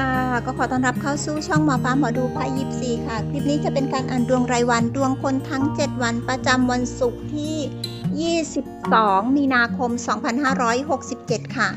ค่ะ ก็ขอต้อนรับเข้าสู่ช่องหมอฟ้าหมอดูไพ่ยิปซีค่ะ คลิปนี้จะเป็นการอ่านดวงรายวันดวงคนทั้ง 7 วันประจำวันศุกร์ที่ 22 มีนาคม 2567 ค่ะ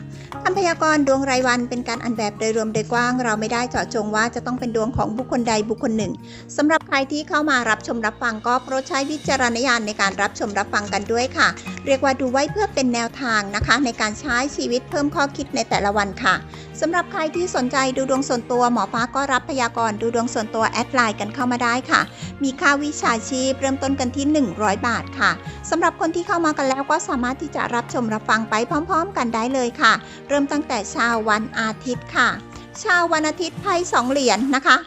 คำพยากรณ์ดวงรายวันเป็นการอ่านแบบโดยรวมโดยกว้าง เราไม่ได้เจาะจงว่าจะต้องเป็นดวงของบุคคลใดบุคคลหนึ่งสำหรับใครที่เข้ามารับชมรับฟังก็โปรดใช้วิจารณญาณในการรับชมรับฟังกันด้วยค่ะ เรียกว่าดูไว้เพื่อเป็นแนวทางนะคะ ในการใช้ชีวิตเพิ่มข้อคิดในแต่ละวันค่ะสำหรับใครที่สนใจดูดวงส่วนตัวหมอฟ้าก็รับพยากรณ์ดูดวงส่วนตัวแอดไลน์กันเข้ามาได้ค่ะ มีค่าวิชาชีพเริ่มต้นกันที่ 100 บาทค่ะสำหรับคนที่เข้ามากันแล้วก็สามารถที่จะรับชมรับฟังไปพร้อม ๆ กันได้เลยค่ะเริ่มตั้งแต่เช้าวันอาทิตย์ค่ะเช้าวันอาทิตย์ไพ่สองเหรียญนะคะ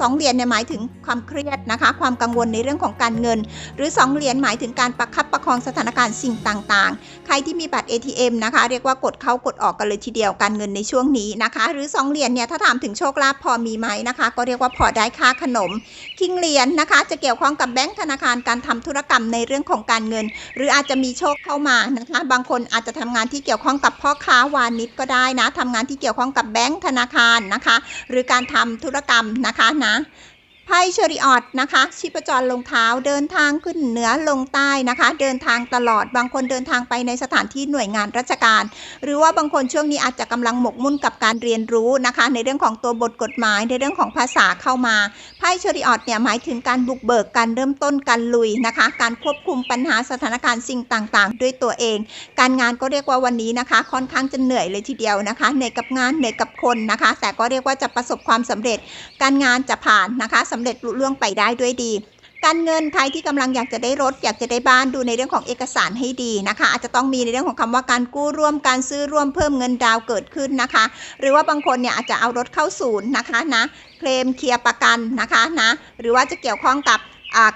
สองเหรียญเนี่ยหมายถึงความเครียดนะคะ ความกังวลในเรื่องของการเงิน หรือ 2 เหรียญหมายถึงการประคับประคองสถานการณ์สิ่งต่างๆ ใครที่มีบัตร ATM นะคะ เรียกว่ากดเข้ากดออกกันเลยทีเดียวการเงินในช่วงนี้นะคะ หรือ 2 เหรียญเนี่ยถ้าถามถึงโชคลาภพอมีไหมนะคะ ก็เรียกว่าพอได้ค่าขนม คิงเหรียญนะคะ จะเกี่ยวข้องกับแบงก์ธนาคารการทำธุรกรรมในเรื่องของการเงิน หรืออาจจะมีโชคเข้ามานะคะ บางคนอาจจะทำงานที่เกี่ยวข้องกับพ่อค้าวานิชก็ได้นะทำงานที่เกี่ยวข้องกับแบงก์ธนาคารนะคะ หรือการทำธุรกรรมนะคะนะ ไพ่เชอริออตนะคะ ชีพจรลงเท้าเดินทางขึ้นเหนือลงใต้นะคะ เดินทางตลอดบางคนเดินทางไปในสถานที่หน่วยงานราชการ หรือว่าบางคนช่วงนี้อาจจะกำลังหมกมุ่นกับการเรียนรู้นะคะ ในเรื่องของตัวบทกฎหมายในเรื่องของภาษาเข้ามาไพ่เชอริออตเนี่ยหมายถึงการบุกเบิกการเริ่มต้นการลุยนะคะ การควบคุมปัญหาสถานการณ์สิ่งต่างๆ ด้วยตัวเอง การงานก็เรียกว่าวันนี้นะคะ ค่อนข้างจะเหนื่อยเลยทีเดียวนะคะเหนื่อยกับงานเหนื่อยกับคนนะคะ แต่ก็เรียกว่าจะประสบความสำเร็จ การงานจะผ่านนะคะสำเร็จลุล่วงไปได้ด้วยดี การเงินใครที่กำลังอยากจะได้รถ อยากจะได้บ้านดูในเรื่องของเอกสารให้ดีนะคะ อาจจะต้องมีในเรื่องของคำว่าการกู้ร่วมการซื้อร่วมเพิ่มเงินดาวเกิดขึ้นนะคะ หรือว่าบางคนเนี่ยอาจจะเอารถเข้าศูนย์นะคะนะเคลมเคลียร์ประกันนะคะนะหรือว่าจะเกี่ยวข้องกับ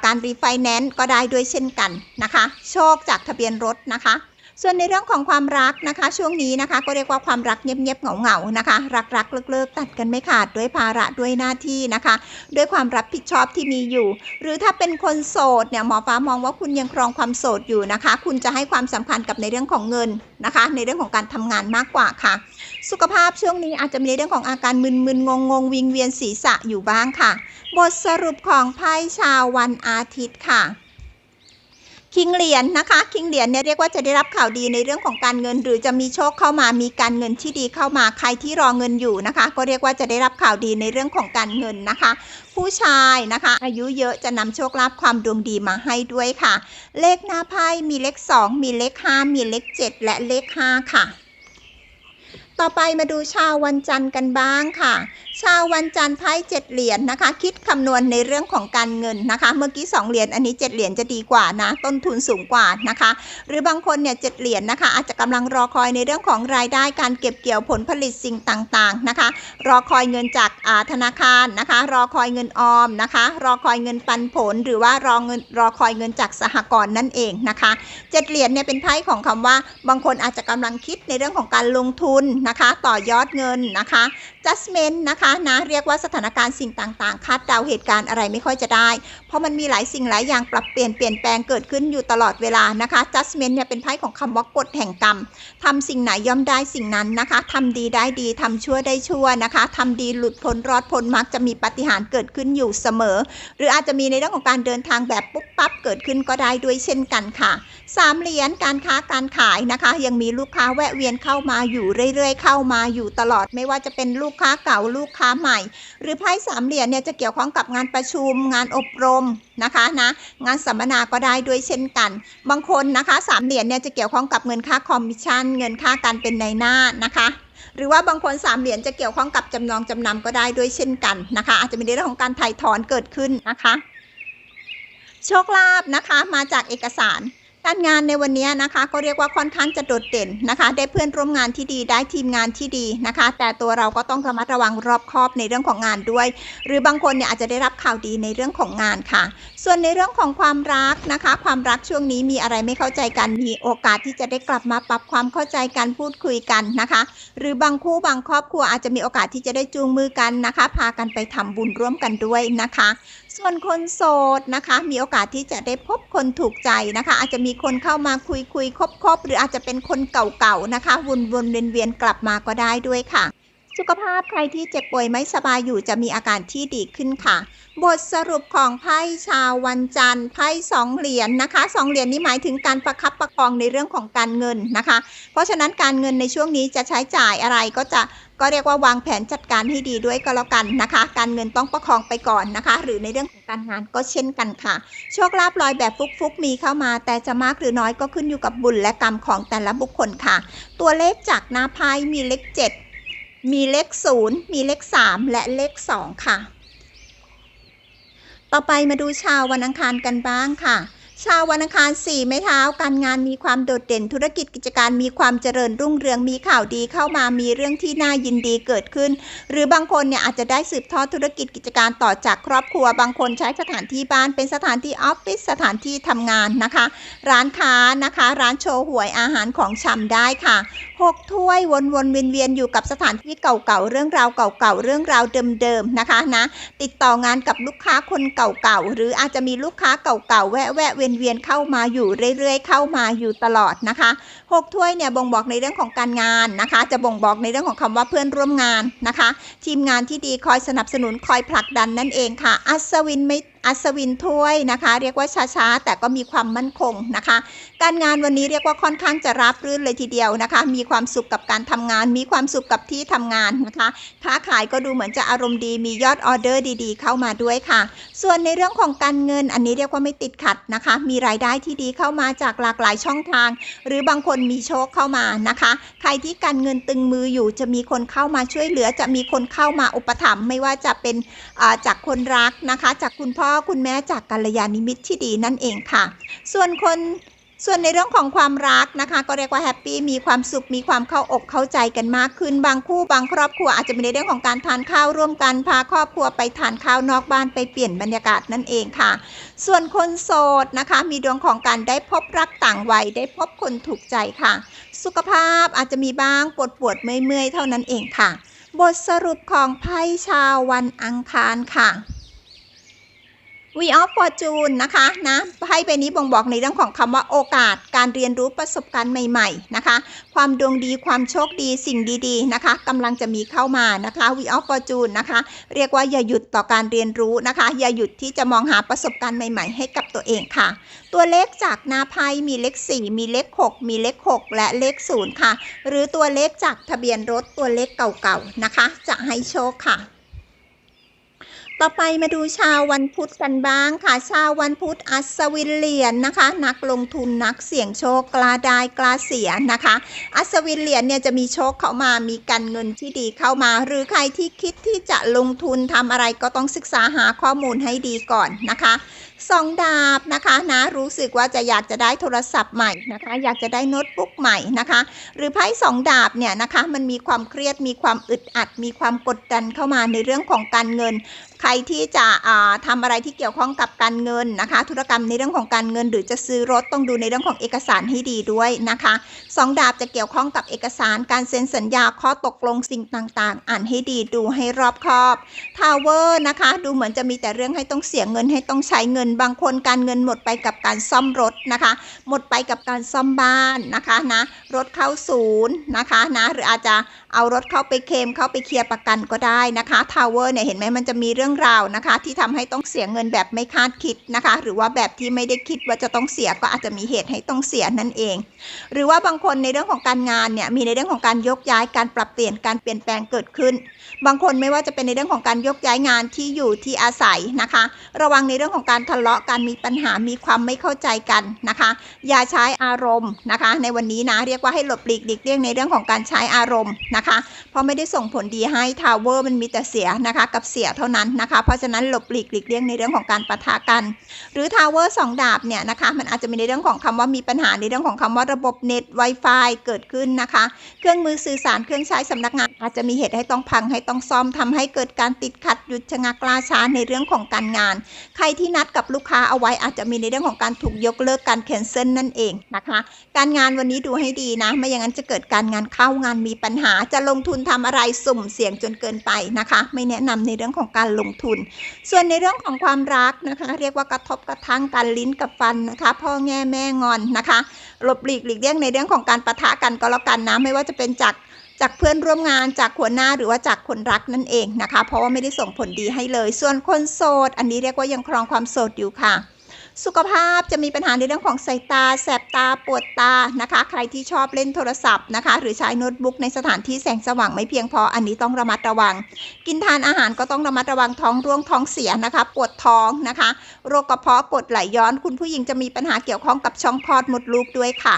การรีไฟแนนซ์ก็ได้ด้วยเช่นกันนะคะ โชคจากทะเบียนรถนะคะ ส่วนในเรื่องของความรักนะคะ ช่วงนี้นะคะ ก็เรียกว่าความรักเงียบๆเหงาๆนะคะ รักๆเลิกๆตัดกันไม่ขาดด้วยภาระด้วยหน้าที่นะคะ ด้วยความรับผิดชอบที่มีอยู่ หรือถ้าเป็นคนโสดเนี่ยหมอฟ้ามองว่าคุณยังครองความโสดอยู่นะคะ คุณจะให้ความสำคัญกับในเรื่องของเงินนะคะ ในเรื่องของการทำงานมากกว่าค่ะ สุขภาพช่วงนี้อาจจะมีในเรื่องของอาการมึนๆงงๆวิงเวียนศีรษะอยู่บ้างค่ะ บทสรุปของไพ่ชาววันอาทิตย์ค่ะ คิงเหรียญนะคะ คิงเหรียญเนี่ยเรียกว่าจะได้รับข่าวดีในเรื่องของการเงิน หรือจะมีโชคเข้ามามีการเงินที่ดีเข้ามาใครที่รอเงินอยู่นะคะ ก็เรียกว่าจะได้รับข่าวดีในเรื่องของการเงินนะคะ ผู้ชายนะคะ อายุเยอะจะนำโชคลาภความดวงดีมาให้ด้วยค่ะ เลขหน้าไพ่มีเลข 2 มีเลข 5 มีเลข 7 และเลข 5 ค่ะต่อไปมาดูชาววันจันทร์กันบ้างค่ะ ชาววันจันทร์ไพ่เจ็ดเหรียญนะคะ คิดคำนวณในเรื่องของการเงินนะคะ เมื่อกี้สองเหรียญอันนี้เจ็ดเหรียญจะดีกว่านะ ต้นทุนสูงกว่านะคะ หรือบางคนเนี่ยเจ็ดเหรียญนะคะ อาจจะกำลังรอคอยในเรื่องของรายได้การเก็บเกี่ยวผลผลิตสิ่งต่างๆนะคะ รอคอยเงินจากอาธนาคารนะคะ รอคอยเงินออมนะคะ รอคอยเงินปันผล หรือว่ารอเงินรอคอยเงินจากสหกรณ์นั่นเองนะคะเจ็ดเหรียญเนี่ยเป็นไพ่ของคำว่า บางคนอาจจะกำลังคิดในเรื่องของการลงทุนนะคะ ต่อยอดเงินนะคะ judgment นะคะนะเรียกว่าสถานการณ์สิ่งต่างๆ คาดเดาเหตุการณ์อะไรไม่ค่อยจะได้ เพราะมันมีหลายสิ่งหลายอย่างปรับเปลี่ยนเปลี่ยนแปลงเกิดขึ้นอยู่ตลอดเวลานะคะ judgment เนี่ยเป็นไพ่ของคำว่ากฎแห่งกรรมทำสิ่งไหนย่อมได้สิ่งนั้นนะคะทำดีได้ดีทำชั่วได้ชั่วนะคะทำดีหลุดพ้นรอดพ้นมักจะมีปาฏิหารย์เกิดขึ้นอยู่เสมอ หรืออาจจะมีในเรื่องของการเดินทางแบบปุ๊บปั๊บเกิดขึ้นก็ได้ด้วยเช่นกันค่ะสามเหรียญการค้าการขายนะคะ ยังมีลูกค้าแวะเวียนเข้ามาอยู่เรื่อย ๆ เข้ามาอยู่ตลอดไม่ว่าจะเป็นลูกูกค้าเก่าลูกค้าใหม่ หรือไพ่สามเหรียญเนี่ยจะเกี่ยวข้องกับงานประชุม งานอบรมนะคะนะงานสัมมนาก็ได้ด้วยเช่นกัน บางคนนะคะสามเหรียญเนี่ยจะเกี่ยวข้องกับเงินค่าคอมมิชชั่น เงินค่าการเป็นในหน้านะคะหรือว่าบางคนสามเหรียญจะเกี่ยวข้องกับจำนองจำนำก็ได้ด้วยเช่นกันนะคะ อาจจะมีเรื่องของการถ่ายถอนเกิดขึ้นนะคะ โชคลาภนะคะมาจากเอกสาร การงานในวันนี้นะคะ ก็เรียกว่าค่อนข้างจะโดดเด่นนะคะ ได้เพื่อนร่วมงานที่ดีได้ทีมงานที่ดีนะคะ แต่ตัวเราก็ต้องระมัดระวังรอบคอบในเรื่องของงานด้วย หรือบางคนเนี่ยอาจจะได้รับข่าวดีในเรื่องของงานค่ะ ส่วนในเรื่องของความรักนะคะ ความรักช่วงนี้มีอะไรไม่เข้าใจกันมีโอกาสที่จะได้กลับมาปรับความเข้าใจกันพูดคุยกันนะคะ หรือบางคู่บางครอบครัวอาจจะมีโอกาสที่จะได้จูงมือกันนะคะ พากันไปทำบุญร่วมกันด้วยนะคะ ส่วนคนโสดนะคะ มีโอกาสที่จะได้พบคนถูกใจนะคะ อาจจะมีคนเข้ามาคุยคุยคบคบหรืออาจจะเป็นคนเก่าๆนะคะ วนวนเวียนเวียนกลับมาก็ได้ด้วยค่ะ สุขภาพใครที่เจ็บป่วยไม่สบายอยู่จะมีอาการที่ดีขึ้นค่ะ บทสรุปของไพ่ชาววันจันทร์ไพ่สองเหรียญนนะคะสองเหรียญนี้หมายถึงการประคับประคองในเรื่องของการเงินนะคะ เพราะฉะนั้นการเงินในช่วงนี้จะใช้จ่ายอะไรก็จะก็เรียกว่าวางแผนจัดการให้ดีด้วยก็แล้วกันนะคะ การเงินต้องประคองไปก่อนนะคะ หรือในเรื่องของการงานก็เช่นกันค่ะ โชคลาภลอยแบบฟุกๆมีเข้ามา แต่จะมากหรือน้อยก็ขึ้นอยู่กับบุญและกรรมของแต่ละบุคคลค่ะ ตัวเลขจากหน้าไพ่มีเลข7 มีเลข 0 มีเลข 3 และเลข 2 ค่ะ ต่อไปมาดูชาววันอังคารกันบ้างค่ะ ชาววันอังคารสี่ไม้เท้า การงานมีความโดดเด่นธุรกิจกิจการมีความเจริญรุ่งเรืองมีข่าวดีเข้ามามีเรื่องที่น่ายินดีเกิดขึ้น หรือบางคนเนี่ยอาจจะได้สืบทอดธุรกิจกิจการต่อจากครอบครัว บางคนใช้สถานที่บ้านเป็นสถานที่ออฟฟิศสถานที่ทำงานนะคะ ร้านค้านะคะ ร้านโชว์หวยอาหารของชำได้ค่ะ หกถ้วยวนๆเวียนๆอยู่กับสถานที่เก่าๆเรื่องราวเก่าๆเรื่องราวเดิมๆนะคะนะ ติดต่องานกับลูกค้าคนเก่าๆหรืออาจจะมีลูกค้าเก่าๆแวะแวะเวียนเวียนๆเข้ามาอยู่เรื่อยๆ เข้ามาอยู่ตลอดนะคะหกถ้วยเนี่ยบ่งบอกในเรื่องของการงานนะคะ จะบ่งบอกในเรื่องของคำว่าเพื่อนร่วมงานนะคะ ทีมงานที่ดีคอยสนับสนุนคอยผลักดันนั่นเองค่ะ อัศวินไม่ อัศวินถ้วยนะคะ เรียกว่าช้าๆ แต่ก็มีความมั่นคงนะคะ การงานวันนี้เรียกว่าค่อนข้างจะรับรื่นเลยทีเดียวนะคะ มีความสุขกับการทำงาน มีความสุขกับที่ทำงานนะคะ ค้าขายก็ดูเหมือนจะอารมณ์ดี มียอดออเดอร์ดีๆ เข้ามาด้วยค่ะ ส่วนในเรื่องของการเงินอันนี้เรียกว่าไม่ติดขัดนะคะ มีรายได้ที่ดีเข้ามาจากหลากหลายช่องทาง หรือบางคนมีโชคเข้ามานะคะ ใครที่การเงินตึงมืออยู่จะมีคนเข้ามาช่วยเหลือ จะมีคนเข้ามาอุปถัมภ์ไม่ว่าจะเป็นจากคนรักนะคะ จากคุณพ่อคุณแม่จากกัลยาณมิตรที่ดีนั่นเองค่ะ ส่วนคนส่วนในเรื่องของความรักนะคะ ก็เรียกว่าแฮปปี้มีความสุขมีความเข้าอกเข้าใจกันมากขึ้นบางคู่บางครอบครัวอาจจะมีในเรื่องของการทานข้าวร่วมกันพาครอบครัวไปทานข้าวนอกบ้านไปเปลี่ยนบรรยากาศนั่นเองค่ะ ส่วนคนโสดนะคะ มีดวงของการได้พบรักต่างวัยได้พบคนถูกใจค่ะ สุขภาพอาจจะมีบ้างปวดปวดเมื่อยเท่านั้นเองค่ะ บทสรุปของไพ่ชาววันอังคารค่ะ We of Fortune นะคะนะไพ่ใบนี้บ่งบอกในเรื่องของคำว่าโอกาส การเรียนรู้ประสบการณ์ใหม่ๆนะคะ ความดวงดีความโชคดีสิ่งดีๆนะคะกำลังจะมีเข้ามานะคะ We of Fortune นะคะ เรียกว่าอย่าหยุดต่อการเรียนรู้นะคะ อย่าหยุดที่จะมองหาประสบการณ์ใหม่ๆ ให้กับตัวเองค่ะ ตัวเลขจากนาไพ่มีเลข 4 มีเลข 6 มีเลข 6 และเลข 0 ค่ะ หรือตัวเลขจากทะเบียนรถตัวเลขเก่าๆนะคะ จะให้โชคค่ะ ต่อไปมาดูชาววันพุธกันบ้างค่ะ ชาววันพุธอัศวินเหรียญนะคะ นักลงทุนนักเสี่ยงโชคกล้าได้กล้าเสียนะคะ อัศวินเหรียญเนี่ยจะมีโชคเข้ามามีการเงินที่ดีเข้ามา หรือใครที่คิดที่จะลงทุนทำอะไรก็ต้องศึกษาหาข้อมูลให้ดีก่อนนะคะ สองดาบนะคะนะรู้สึกว่าจะอยากจะได้โทรศัพท์ใหม่นะคะ อยากจะได้โน้ตบุ๊กใหม่นะคะ หรือไพ่สองดาบเนี่ยนะคะ มันมีความเครียดมีความอึดอัด มีความกดดันเข้ามาในเรื่องของการเงิน ใครที่จะอ่าทำอะไรที่เกี่ยวข้องกับการเงินนะคะ ธุรกรรมในเรื่องของการเงิน หรือจะซื้อรถต้องดูในเรื่องของเอกสารให้ดีด้วยนะคะสองดาบจะเกี่ยวข้องกับเอกสารการเซ็นสัญญาข้อตกลงสิ่งต่างๆ อ่านให้ดีดูให้รอบคอบทาวเวอร์นะคะ ดูเหมือนจะมีแต่เรื่องให้ต้องเสียเงินให้ต้องใช้เงินบางคนการเงินหมดไปกับการซ่อมรถนะคะ หมดไปกับการซ่อมบ้านนะคะนะรถเข้าศูนย์นะคะนะหรืออาจจะเอารถเข้าไปเคมเข้าไปเคลียร์ประกันก็ได้นะคะทาวเวอร์เนี่ยเห็นไหมมันจะมีเรื่องราวนะคะ ที่ทำให้ต้องเสียเงินแบบไม่คาดคิดนะคะ หรือว่าแบบที่ไม่ได้คิดว่าจะต้องเสียก็อาจจะมีเหตุให้ต้องเสียนั่นเอง หรือว่าบางคนในเรื่องของการงานเนี่ยมีในเรื่องของการยกย้ายการปรับเปลี่ยนการเปลี่ยนแปลงเกิดขึ้น บางคนไม่ว่าจะเป็นในเรื่องของการยกย้ายงานที่อยู่ที่อาศัยนะคะ ระวังในเรื่องของการทะเลาะกันมีปัญหามีความไม่เข้าใจกันนะคะ อย่าใช้อารมณ์นะคะ ในวันนี้นะเรียกว่าให้หลบหลีกหลีกเลี่ยงในเรื่องของการใช้อารมณ์นะคะ เพราะไม่ได้ส่งผลดีให้ทาวเวอร์มันมีแต่เสียนะคะ กับเสียเท่านั้นนะคะ เพราะฉะนั้นหลบหลีกหลีกเลี่ยงในเรื่องของการปะทะกัน หรือทาวเวอร์สองดาบเนี่ยนะคะ มันอาจจะมีในเรื่องของคำว่ามีปัญหาในเรื่องของคำว่าระบบเน็ต Wi-Fi เกิดขึ้นนะคะ เครื่องมือสื่อสารเครื่องใช้สำนักงาน อาจจะมีเหตุให้ต้องพังให้ต้องซ่อมทำให้เกิดการติดขัดหยุดชะงักล่าช้าในเรื่องของการงาน ใครที่นัดกับลูกค้าเอาไว้อาจจะมีในเรื่องของการถูกยกเลิกการแคนเซิลนั่นเองนะคะ การงานวันนี้ดูให้ดีนะ ไม่อย่างนั้นจะเกิดการงานเข้างานมีปัญหาจะลงทุนทำอะไรสุ่มเสี่ยงจนเกินไปนะคะ ไม่แนะนำในเรื่องของการลงทุน ส่วนในเรื่องของความรักนะคะ เรียกว่ากระทบกระทั่งกันลิ้นกับฟันนะคะ พ่อแง่แม่งอนนะคะหลบหลีกหลีกเลี่ยงในเรื่องของการปะทะกันก็แล้วกันนะไม่ว่าจะเป็นจากจากเพื่อนร่วมงานจากหัวหน้าหรือว่าจากคนรักนั่นเองนะคะ เพราะว่าไม่ได้ส่งผลดีให้เลย ส่วนคนโสด อันนี้เรียกว่ายังครองความโสดอยู่ค่ะ สุขภาพจะมีปัญหาในเรื่องของสายตา แสบตาปวดตานะคะ ใครที่ชอบเล่นโทรศัพท์นะคะ หรือใช้โน้ตบุ๊กในสถานที่แสงสว่างไม่เพียงพออันนี้ต้องระมัดระวัง กินทานอาหารก็ต้องระมัดระวังท้องร่วงท้องเสียนะคะ ปวดท้องนะคะ โรคกระเพาะกรดไหลย้อน คุณผู้หญิงจะมีปัญหาเกี่ยวข้องกับช่องคลอดมดลูกด้วยค่ะ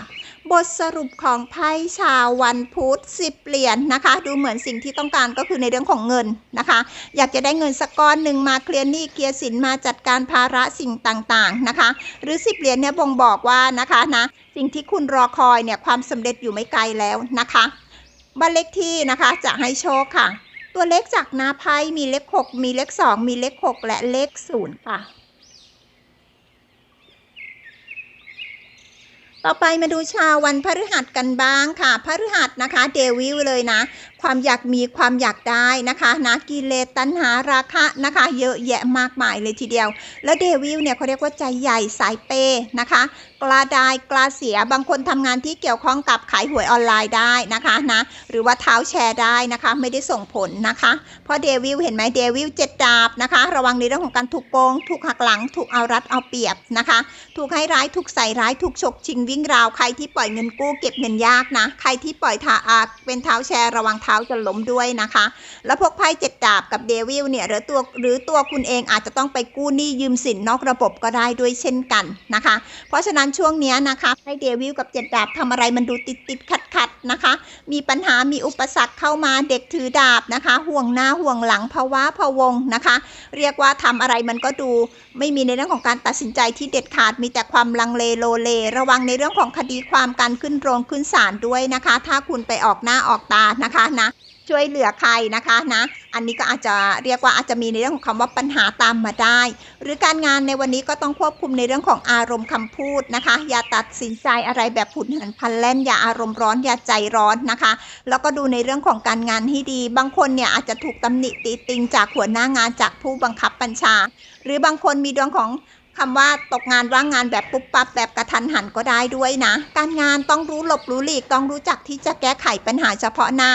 บทสรุปของไพ่ชาววันพุธ10เหรียญนะคะ ดูเหมือนสิ่งที่ต้องการก็คือในเรื่องของเงินนะคะ อยากจะได้เงินสักก้อนหนึ่งมาเคลียร์หนี้เคลียร์สินมาจัดการภาระสิ่งต่างๆนะคะ หรือ10เหรียญเนี่ยบ่งบอกว่านะคะนะสิ่งที่คุณรอคอยเนี่ยความสำเร็จอยู่ไม่ไกลแล้วนะคะบ้านเลขที่นะคะจะให้โชคค่ะ ตัวเลขจากหน้าไพ่มีเลข 6 มีเลข 2 มีเลข 6 และเลข 0 ค่ะ ต่อไปมาดูชาววันพฤหัสกันบ้างค่ะพฤหัสนะคะเดวิลเลยนะ ความอยากมีความอยากได้นะคะนะกิเลสตัณหาราคะนะคะ เยอะแยะมากมายเลยทีเดียว แล้วเดวิลเนี่ยเขาเรียกว่าใจใหญ่สายเปย์นะคะ กล้าได้กล้าเสียบางคนทำงานที่เกี่ยวข้องกับขายหวยออนไลน์ได้นะคะนะหรือว่าเท้าแชร์ได้นะคะ ไม่ได้ส่งผลนะคะ เพราะเดวิลเห็นไหมเดวิลเจ็ดดาบนะคะ ระวังในเรื่องของการถูกโกง ถูกหักหลัง ถูกเอารัดเอาเปรียบนะคะ ถูกให้ร้ายถูกใส่ร้ายถูกฉกชิงวิ่งราวใครที่ปล่อยเงินกู้เก็บเงินยากนะ ใครที่ปล่อยทาอาเป็นเท้าแชร์ระวังเท้าขาจะล้มด้วยนะคะ แล้วพวกไพ่เจ็ดดาบกับเดวิลเนี่ยหรือตัวหรือตัวคุณเองอาจจะต้องไปกู้หนี้ยืมสินนอกระบบก็ได้ด้วยเช่นกันนะคะ เพราะฉะนั้นช่วงนี้นะคะให้เดวิลกับเจ็ดดาบทำอะไรมันดูติดติดขัดขัดนะคะ มีปัญหามีอุปสรรคเข้ามาเด็กถือดาบนะคะ ห่วงหน้าห่วงหลังภาวะพะวงนะคะ เรียกว่าทำอะไรมันก็ดูไม่มีในเรื่องของการตัดสินใจที่เด็ดขาดมีแต่ความลังเลโลเล ระวังในเรื่องของคดีความการขึ้นโรงขึ้นศาลด้วยนะคะ ถ้าคุณไปออกหน้าออกตานะคะนะ ช่วยเหลือใครนะคะนะ อันนี้ก็อาจจะเรียกว่าอาจจะมีในเรื่องของคำว่าปัญหาตามมาได้ หรือการงานในวันนี้ก็ต้องควบคุมในเรื่องของอารมณ์คำพูดนะคะ อย่าตัดสินใจอะไรแบบผุนหันพันแล่นอย่าอารมณ์ร้อนอย่าใจร้อนนะคะ แล้วก็ดูในเรื่องของการงานให้ดี บางคนเนี่ยอาจจะถูกตำหนิตีติงจากหัวหน้างานจากผู้บังคับบัญชา หรือบางคนมีดวงของ คำว่าตกงานว่างงานแบบปุ๊บปั๊บแบบกระทันหันก็ได้ด้วยนะ การงานต้องรู้หลบรู้หลีก ต้องรู้จักที่จะแก้ไขปัญหาเฉพาะหน้า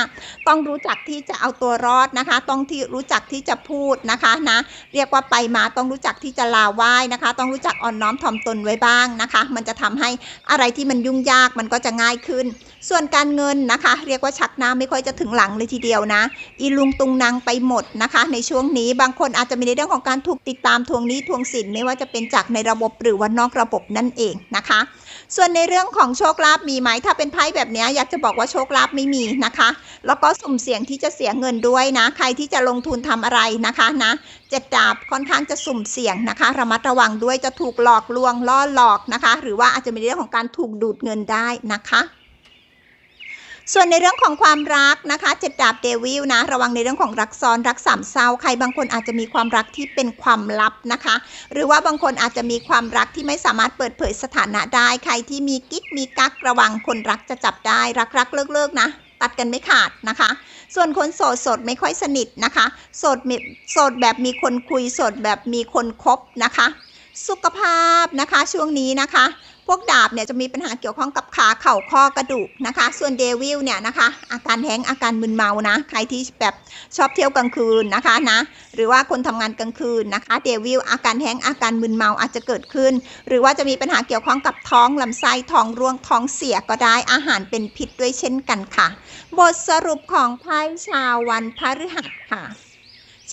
ต้องรู้จักที่จะเอาตัวรอดนะคะ ต้องที่รู้จักที่จะพูดนะคะนะ เรียกว่าไปมาต้องรู้จักที่จะลาไหว้นะคะ ต้องรู้จักอ่อนน้อมถ่อมตนไว้บ้างนะคะ มันจะทำให้อะไรที่มันยุ่งยากมันก็จะง่ายขึ้น ส่วนการเงินนะคะ เรียกว่าชักหน้าไม่ค่อยจะถึงหลังเลยทีเดียวนะ อีลุงตุงนางไปหมดนะคะ ในช่วงนี้บางคนอาจจะมีในเรื่องของการถูกติดตามทวงหนี้ทวงสินไม่ว่าจะเป็นจากในระบบหรือว่านอกระบบนั่นเองนะคะ ส่วนในเรื่องของโชคลาภมีไหมถ้าเป็นไพ่แบบนี้อยากจะบอกว่าโชคลาภไม่มีนะคะ แล้วก็สุ่มเสี่ยงที่จะเสียเงินด้วยนะ ใครที่จะลงทุนทำอะไรนะคะนะเจ็ดดาบค่อนข้างจะสุ่มเสี่ยงนะคะ ระมัดระวังด้วยจะถูกหลอกลวงล่อหลอกนะคะ หรือว่าอาจจะมีเรื่องของการถูกดูดเงินได้นะคะ ส่วนในเรื่องของความรักนะคะเจ็ดดาบเดวิลนะ ระวังในเรื่องของรักซ้อนรักสามเศร้า ใครบางคนอาจจะมีความรักที่เป็นความลับนะคะ หรือว่าบางคนอาจจะมีความรักที่ไม่สามารถเปิดเผยสถานะได้ ใครที่มีกิ๊กมีกักระวังคนรักจะจับได้รักรักเลิกเลิกนะตัดกันไม่ขาดนะคะ ส่วนคนโสดโสดไม่ค่อยสนิทนะคะ โสดโสดแบบมีคนคุยโสดแบบมีคนคบนะคะ สุขภาพนะคะช่วงนี้นะคะ พวกดาบเนี่ยจะมีปัญหาเกี่ยวข้องกับขาเข่าข้อกระดูกนะคะ ส่วนเดวิลเนี่ยนะคะ อาการแห้งอาการมึนเมานะ ใครที่แบบชอบเที่ยวกลางคืนนะคะนะ หรือว่าคนทำงานกลางคืนนะคะ เดวิลอาการแห้งอาการมึนเมาอาจจะเกิดขึ้น หรือว่าจะมีปัญหาเกี่ยวข้องกับท้องลำไส้ท้องร่วงท้องเสียก็ได้อาหารเป็นพิษด้วยเช่นกันค่ะ บทสรุปของไพ่ชาววันพฤหัสค่ะ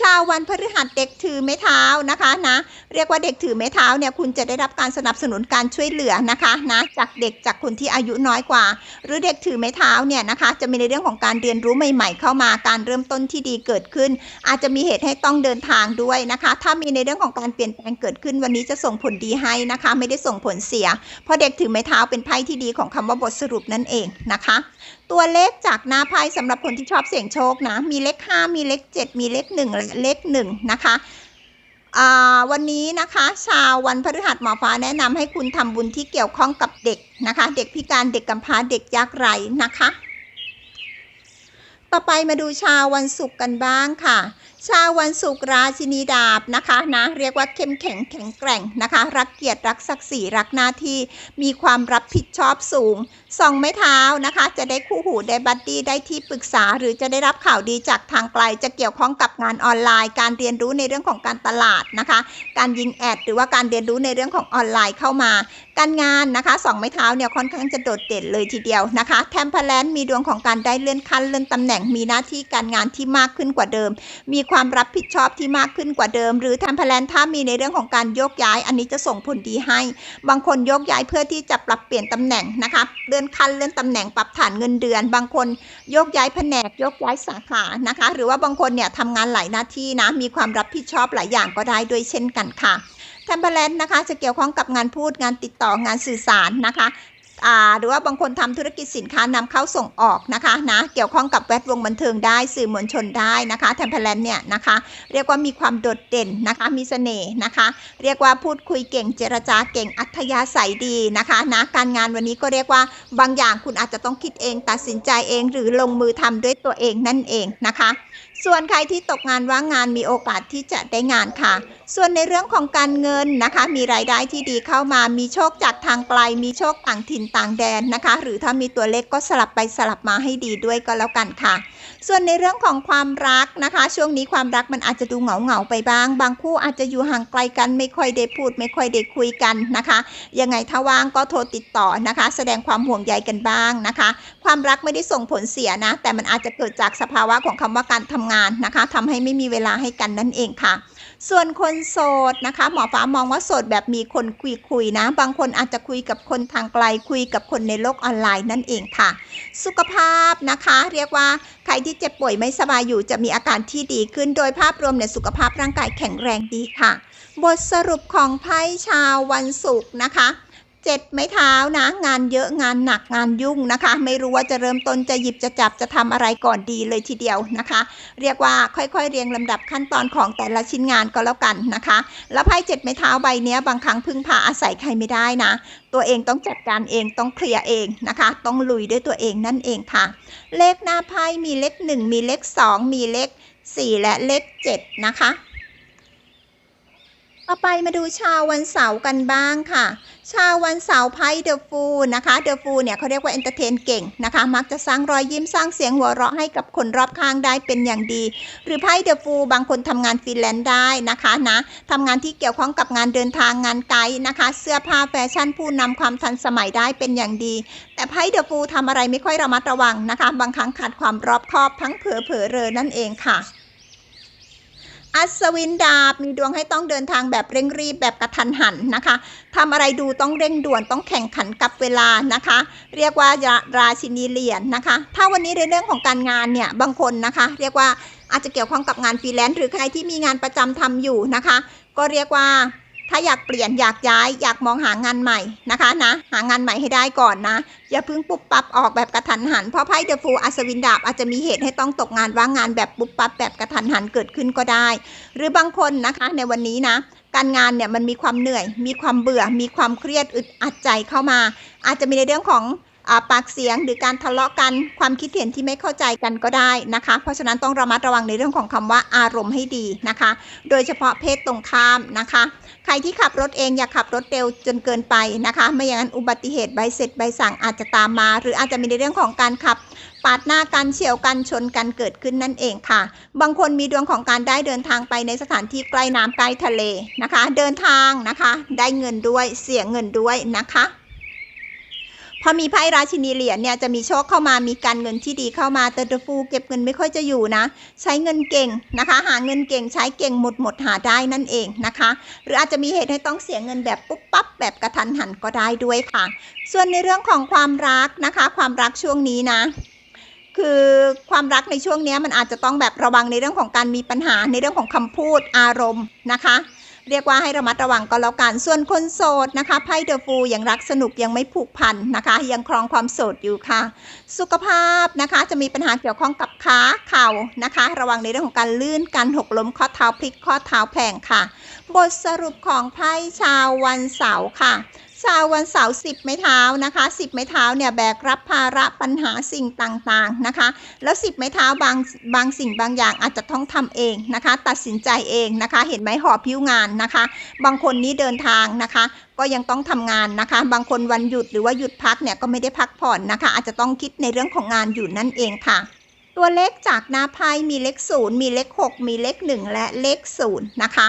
ชาววันพฤหัสเด็กถือไม้เท้านะคะนะเรียกว่าเด็กถือไม้เท้าเนี่ยคุณจะได้รับการสนับสนุนการช่วยเหลือนะคะนะจากเด็กจากคนที่อายุน้อยกว่า หรือเด็กถือไม้เท้าเนี่ยนะคะจะมีในเรื่องของการเรียนรู้ใหม่ ๆ เข้ามาการเริ่มต้นที่ดีเกิดขึ้น อาจจะมีเหตุให้ต้องเดินทางด้วยนะคะ ถ้ามีในเรื่องของการเปลี่ยนแปลงเกิดขึ้นวันนี้จะส่งผลดีให้นะคะ ไม่ได้ส่งผลเสีย เพราะเด็กถือไม้เท้าเป็นไพ่ที่ดีของคำว่าบทสรุปนั่นเองนะคะตัวเลขจากหน้าไพ่สำหรับคนที่ชอบเสี่ยงโชคนะ มีเลข 5 มีเลข 7 มีเลข 1 และเลข 1 นะคะวันนี้นะคะชาววันพฤหัสหมอฟ้าแนะนำให้คุณทำบุญที่เกี่ยวข้องกับเด็กนะคะ เด็กพิการเด็กกำพร้าเด็กยากไร้นะคะ ต่อไปมาดูชาววันศุกร์กันบ้างค่ะ ชาววันศุกร์ราชินีดาบนะคะนะเรียกว่าเข้มแข็งแข็งแกร่งนะคะ รักเกียรติรักศักดิ์ศรีรักหน้าที่มีความรับผิดชอบสูงสองไม้เท้านะคะ จะได้คู่หูได้บัดดี้ได้ที่ปรึกษา หรือจะได้รับข่าวดีจากทางไกล จะเกี่ยวข้องกับงานออนไลน์ การเรียนรู้ในเรื่องของการตลาดนะคะ การยิงแอดหรือว่าการเรียนรู้ในเรื่องของออนไลน์เข้ามาการงานนะคะสองไม้เท้าเนี่ยค่อนข้างจะโดดเด่นเลยทีเดียวนะคะแทมเพลนมีดวงของการได้เลื่อนขั้นเลื่อนตำแหน่งมีหน้าที่การงานที่มากขึ้นกว่าเดิม มีความรับผิดชอบที่มากขึ้นกว่าเดิม หรือแทมเพลนถ้ามีในเรื่องของการโยกย้าย อันนี้จะส่งผลดีให้ บางคนโยกย้ายเพื่อที่จะปรับเปลี่ยนตำแหน่งนะคะเลื่อนขั้นเลื่อนตำแหน่งปรับฐานเงินเดือน บางคนโยกย้ายแผนกโยกย้ายสาขานะคะ หรือว่าบางคนเนี่ยทำงานหลายหน้าที่นะมีความรับผิดชอบหลายอย่างก็ได้ด้วยเช่นกันค่ะ แทมเพลนนะคะจะเกี่ยวข้องกับงานพูดงานติดต่องานสื่อสารนะคะหรือว่าบางคนทำธุรกิจสินค้านำเข้าส่งออกนะคะนะเกี่ยวข้องกับแวดวงบันเทิงได้สื่อมวลชนได้นะคะแทมเพลนเนี่ยนะคะเรียกว่ามีความโดดเด่นนะคะมีเสน่ห์นะคะ เรียกว่าพูดคุยเก่งเจรจาเก่งอัธยาศัยดีนะคะนะการงานวันนี้ก็เรียกว่าบางอย่างคุณอาจจะต้องคิดเอง ตัดสินใจเองหรือลงมือทำด้วยตัวเองนั่นเองนะคะ ส่วนใครที่ตกงานว่างงานมีโอกาสที่จะได้งานค่ะ ส่วนในเรื่องของการเงินนะคะ มีรายได้ที่ดีเข้ามา มีโชคจากทางไกล มีโชคต่างถิ่นต่างแดนนะคะ หรือถ้ามีตัวเลขก็สลับไปสลับมาให้ดีด้วยก็แล้วกันค่ะ ส่วนในเรื่องของความรักนะคะ ช่วงนี้ความรักมันอาจจะดูเหงาเหงาไปบ้าง บางคู่อาจจะอยู่ห่างไกลกันไม่ค่อยได้พูด ไม่ค่อยได้คุยกันนะคะยังไงถ้าว่างก็โทรติดต่อนะคะ แสดงความห่วงใยกันบ้างนะคะ ความรักไม่ได้ส่งผลเสียนะ แต่มันอาจจะเกิดจากสภาวะของคำว่าการทำงานนะคะทำให้ไม่มีเวลาให้กันนั่นเองค่ะ ส่วนคนโสดนะคะ หมอฟ้ามองว่าโสดแบบมีคนคุยคุยนะ บางคนอาจจะคุยกับคนทางไกลคุยกับคนในโลกออนไลน์นั่นเองค่ะ สุขภาพนะคะ เรียกว่าใครที่เจ็บป่วยไม่สบายอยู่จะมีอาการที่ดีขึ้น โดยภาพรวมในยสุขภาพร่างกายแข็งแรงดีค่ะ บทสรุปของไพ่ชาววันศุกร์นะคะ เจ็ดไม้เท้านะ งานเยอะงานหนักงานยุ่งนะคะ ไม่รู้ว่าจะเริ่มต้นจะหยิบจะจับจะทำอะไรก่อนดีเลยทีเดียวนะคะ เรียกว่าค่อยๆ เรียงลำดับขั้นตอนของแต่ละชิ้นงานก็แล้วกันนะคะ แล้วไพ่เจ็ดไม้เท้าใบนี้บางครั้งพึ่งพาอาศัยใครไม่ได้นะ ตัวเองต้องจัดการเองต้องเคลียร์เองนะคะ ต้องลุยด้วยตัวเองนั่นเองค่ะ เลขหน้าไพ่มีเลขหนึ่งมีเลขสองมีเลขสี่และเลขเจ็ดนะคะ ต่อไปมาดูชาววันเสาร์กันบ้างค่ะ ชาววันเสาร์ไพ่เดอะฟูนะคะเดอะฟูเนี่ยเขาเรียกว่าเอนเตอร์เทนเก่งนะคะ มักจะสร้างรอยยิ้มสร้างเสียงหัวเราะให้กับคนรอบข้างได้เป็นอย่างดี หรือไพ่เดอะฟูบางคนทำงานฟรีแลนซ์ได้นะคะนะทำงานที่เกี่ยวข้องกับงานเดินทางงานไกด์นะคะ เสื้อผ้าแฟชั่นผู้นำความทันสมัยได้เป็นอย่างดี แต่ไพ่เดอะฟูทำอะไรไม่ค่อยระมัดระวังนะคะ บางครั้งขาดความรอบคอบทั้งเผลอเผลอเรอนั่นเองค่ะ อัศวินดาบมีดวงให้ต้องเดินทางแบบเร่งรีบแบบกระทันหันนะคะทำอะไรดูต้องเร่งด่วนต้องแข่งขันกับเวลานะคะ เรียกว่าราชินีเหรียญนะคะ ถ้าวันนี้ในเรื่องของการงานเนี่ยบางคนนะคะ เรียกว่าอาจจะเกี่ยวข้องกับงานฟรีแลนซ์หรือใครที่มีงานประจำทำอยู่นะคะ ก็เรียกว่า ถ้าอยากเปลี่ยนอยากย้ายอยากมองหางานใหม่นะคะนะหางานใหม่ให้ได้ก่อนนะ อย่าเพิ่งปุ๊บปั๊บออกแบบกระทันหัน เพราะไพ่เดอะฟูอัศวินดาบอาจจะมีเหตุให้ต้องตกงานว่างงานแบบปุ๊บปั๊บแบบกระทันหันเกิดขึ้นก็ได้ หรือบางคนนะคะในวันนี้นะการงานเนี่ยมันมีความเหนื่อย มีความเบื่อ มีความเครียดอึดอัดใจเข้ามา อาจจะมีในเรื่องของ ปากเสียงหรือการทะเลาะกันความคิดเห็นที่ไม่เข้าใจกันก็ได้นะคะ เพราะฉะนั้นต้องระมัดระวังในเรื่องของคำว่าอารมณ์ให้ดีนะคะ โดยเฉพาะเพศตรงข้ามนะคะ ใครที่ขับรถเองอย่าขับรถเร็วจนเกินไปนะคะ ไม่อย่างนั้นอุบัติเหตุใบเสร็จใบสั่งอาจจะตามมา หรืออาจจะมีในเรื่องของการขับปาดหน้ากันเฉียวกันชนกันเกิดขึ้นนั่นเองค่ะ บางคนมีดวงของการได้เดินทางไปในสถานที่ใกล้น้ำใกล้ทะเลนะคะ เดินทางนะคะ ได้เงินด้วยเสียเงินด้วยนะคะ พอมีไพ่ราชินีเหรียญเนี่ยจะมีโชคเข้ามามีการเงินที่ดีเข้ามาแต่เดฟูเก็บเงินไม่ค่อยจะอยู่นะ ใช้เงินเก่งนะคะ หาเงินเก่งใช้เก่งหมดหมดหาได้นั่นเองนะคะ หรืออาจจะมีเหตุให้ต้องเสียเงินแบบปุ๊บปั๊บแบบกระทันหันก็ได้ด้วยค่ะ ส่วนในเรื่องของความรักนะคะ ความรักช่วงนี้นะคือความรักในช่วงนี้มันอาจจะต้องแบบระวังในเรื่องของการมีปัญหาในเรื่องของคำพูดอารมณ์นะคะ เรียกว่าให้ระมัดระวังก็แล้วกัน ส่วนคนโสดนะคะไพ่เดอะฟูยังรักสนุกยังไม่ผูกพันนะคะ ยังครองความโสดอยู่ค่ะ สุขภาพนะคะจะมีปัญหาเกี่ยวข้องกับขาเข่านะคะ ระวังในเรื่องของการลื่นการหกล้มข้อเท้าพลิกข้อเท้าแผลงค่ะ บทสรุปของไพ่ชาววันเสาร์ค่ะ ชาววันเสาร์10ไม้เท้านะคะ10ไม้เท้าเนี่ยแบกรับภาระปัญหาสิ่งต่างๆนะคะ แล้ว10ไม้เท้าบางบางสิ่งบางอย่างอาจจะต้องทำเองนะคะ ตัดสินใจเองนะคะ เห็นไหมหอบพิ้วงานนะคะ บางคนนี้เดินทางนะคะ ก็ยังต้องทำงานนะคะ บางคนวันหยุดหรือว่าหยุดพักเนี่ยก็ไม่ได้พักผ่อนนะคะ อาจจะต้องคิดในเรื่องของงานอยู่นั่นเองค่ะตัวเลขจากหน้าไพ่มีเลข 0 มีเลข 6 มีเลข 1 และเลข0นะคะ